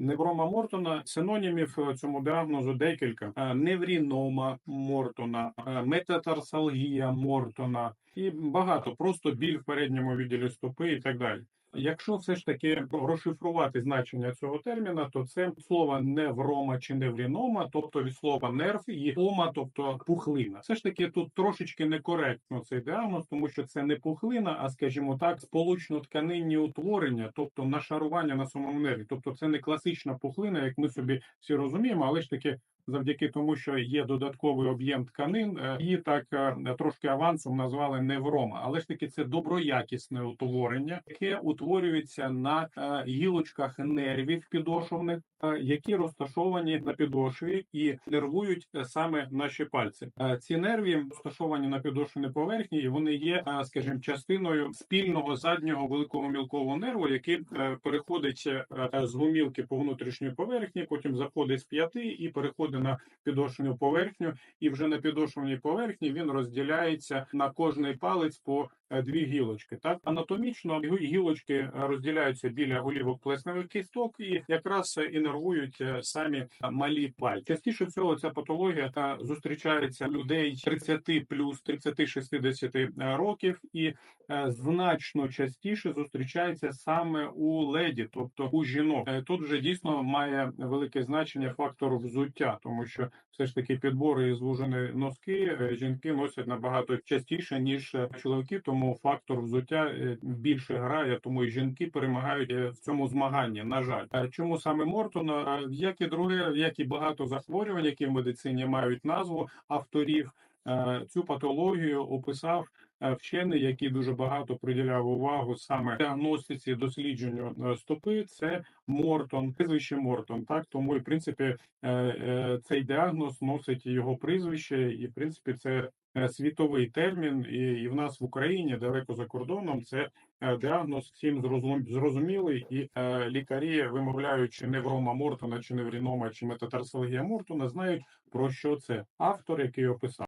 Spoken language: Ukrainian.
Неврома Мортона синонімів е, цьому діагнозу декілька: Е, неврінома Мортона, е, метатарсалгія Мортона і багато просто біль в передньому відділі стопи і так далі. Якщо все ж таки розшифрувати значення цього терміна, то це слово неврома чи неврінома, тобто від слова нерв і ома, тобто пухлина. Все ж таки тут трошечки некоректно цей діагноз, тому що це не пухлина, а скажімо так, сполучно-тканинні утворення, тобто нашарування на самому нерві. Тобто це не класична пухлина, як ми собі всі розуміємо, але ж таки. Завдяки тому, що є додатковий об'єм тканин, е, її так е, трошки авансом назвали неврома, але ж таки це доброякісне утворення, яке утворюється на е, гілочках нервів підошовних, е, які розташовані на підошві і нервують е, саме наші пальці. Е, Ці нерві розташовані на підошвеній поверхні, і вони є, е, скажімо, частиною спільного заднього великого мілкового нерву, який е, переходить е, з гумілки по внутрішній поверхні, потім заходить з п'яти і переходить на підошвену поверхню. І вже на підошвеній поверхні він розділяється на кожний палець по дві гілочки. Так анатомічно гі- гілочки е, розділяються біля голівок плесневих кісток і якраз е, інервують е, самі е, малі пальці. Частіше всього ця патологія е, зустрічається людей 30 плюс 30-60 років, і е, значно частіше зустрічається саме у леді, тобто у жінок. Е, Тут вже дійсно має велике значення фактор взуття, тому що все ж таки підбори і звужені носки е, жінки носять набагато частіше ніж е, чоловіки. Тому фактор взуття е, більше грає, тому і жінки перемагають е, в цьому змаганні. На жаль, а чому саме Мортона? Як і друге, як і багато захворювань, які в медицині мають назву авторів. е, Цю патологію описав вчений, який дуже багато приділяв увагу саме діагностиці дослідженню е, стопи. Це Мортон, прізвище Мортон. Так тому і в принципі е, е, цей діагноз носить його прізвище, і в принципі це е, світовий термін. І, і в нас в Україні далеко за кордоном це е, діагноз всім зрозум- зрозумілий, і е, лікарі, вимовляючи неврома Мортона, чи неврінома, чи метатарсалгія Мортона, знають про що це автор, який описав.